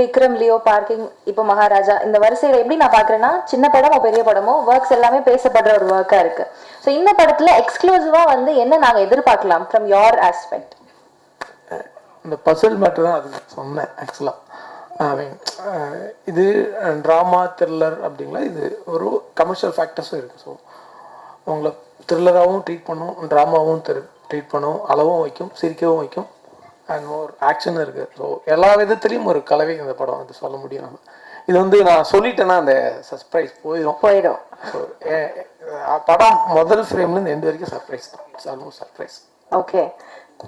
Vikram Leo parking இப்போ மகாராஜா இந்த வரிசையில் எப்படி நான் பார்க்குறேன்னா சின்ன படமோ பெரிய படமோ ஒர்க்ஸ் எல்லாமே பேசப்படுற ஒரு ஒர்க்காக இருக்கு. ஸோ இந்த படத்தில் எக்ஸ்க்ளூசிவாக வந்து என்ன நாங்கள் எதிர்பார்க்கலாம் ஃப்ரம் யோர் ஆஸ்பெக்ட் இந்த பசில் மேட்டர் தான் அது சொன்னேன் ஆக்சுவலாக இது ட்ராமா த்ரில்லர் அப்படிங்களா? இது ஒரு கமர்ஷியல் ஃபேக்டர்ஸும் இருக்குது ஸோ உங்களை த்ரில்லராகவும் ட்ரீட் பண்ணும் ட்ராமாவும் ட்ரீட் பண்ணும் அளவும் வைக்கும் சிரிக்கவும் வைக்கும். அண்ட் மோர் ஆக்ஷன் இருக்குது ஸோ எல்லா விதத்துலேயும் ஒரு கலவை இந்த படம் வந்து சொல்ல முடியும் நம்ம. இது வந்து நான் சொல்லிட்டேன்னா அந்த சர்ப்ரைஸ் போயிடும். போயிடும் ஸோ படம் முதல் ஃப்ரேம்லேருந்து எந்த வரைக்கும் சர்ப்ரைஸ் தான். இட்ஸ் ஆல்மோஸ்ட் சர்ப்ரைஸ் ஓகே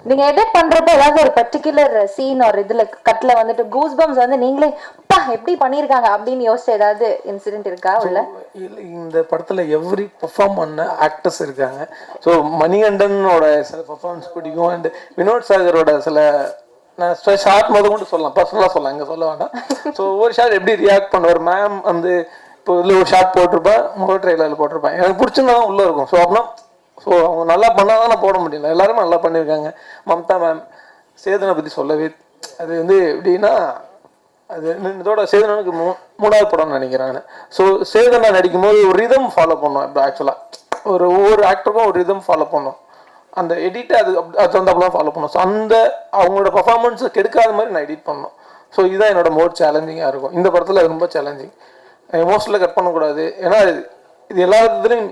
நீங்க எடிட் பண்றப்ப ஏதாவது ஒரு பர்டிகுலர் சீன் ஒரு இதுல கட்ல வந்துட்டு கூஸ் பம்ஸ் வந்து நீங்களே பா எப்படி பண்ணிருக்காங்க? அப்படின்னு யோசிச்ச ஏதாவது இன்சிடென்ட் இருக்கா உள்ள? இந்த படத்துல எவ்ரி பெர்ஃபார்ம் பண்ண ஆக்டர்ஸ் இருக்காங்க. ஸோ மணிகண்டனோட சில பெர்ஃபார்மன்ஸ் பிடிக்கும். அண்ட் வினோத் சாகரோட சில நான் ஷார்ட் முத கொண்டு சொல்லலாம். பர்சனலாக சொல்லலாம். இங்கே சொல்ல வேண்டாம். ஸோ ஒவ்வொரு ஷார்ட் எப்படி ரியாக்ட் பண்ணுவார்? மேம் வந்து இப்போ இதில் ஒரு ஷார்ட் போட்டிருப்பேன் முதல் ட்ரெயிலரில் போட்டிருப்பேன் எனக்கு பிடிச்சிருந்தா தான் உள்ளே இருக்கும். ஸோ அப்படின்னா ஸோ அவங்க நல்லா பண்ணால் தான் நான் போட முடியல எல்லாருமே நல்லா பண்ணியிருக்காங்க. மம்தா மேம் சேதனை பற்றி சொல்லவே அது வந்து எப்படின்னா அது இதோட சேதனனுக்கு மூ மூணாவது படம்னு நினைக்கிறேன் ஸோ சேதனா நடிக்கும்போது ஒரு ரிதம் ஃபாலோ பண்ணோம் இப்போ ஆக்சுவலாக ஒரு ஒவ்வொரு ஆக்டருக்கும் ஒரு ரிதம் ஃபாலோ பண்ணோம். அந்த எடிட்டை அது அப்- அது தகுந்தாப்புலாம் ஃபாலோ பண்ணோம். ஸோ அந்த அவங்களோட பர்ஃபார்மன்ஸை கெடுக்காத மாதிரி நான் எடிட் பண்ணோம். ஸோ இதுதான் என்னோட மோட் சேலஞ்சிங்காக இருக்கும். இந்த படத்தில் ரொம்ப சேலஞ்சிங் எமோஷனில் கட் பண்ணக்கூடாது. ஏன்னா இது இது எல்லா இதுலேயும்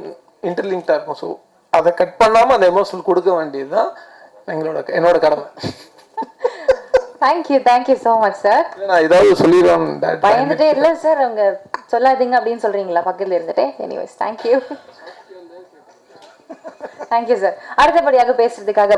இன்டர்லிங்க்டாக இருக்கும். ஸோ அதை கட் பண்ணாமல் அந்த எமோஷனல் கொடுக்க வேண்டியது தான் எங்களோட என்னோட கடமை. Thank you thank you so much sir நான் ஏதாவது சொல்லிடுவேன் பயந்துட்டே இல்ல சார் அவங்க சொல்லாதீங்க அப்படின்னு சொல்றீங்களா? பக்கத்துல இருந்துட்டு. எனிவேஸ் தேங்க்யூ தேங்க்யூ சார் அடுத்தபடியாக பேசுறதுக்காக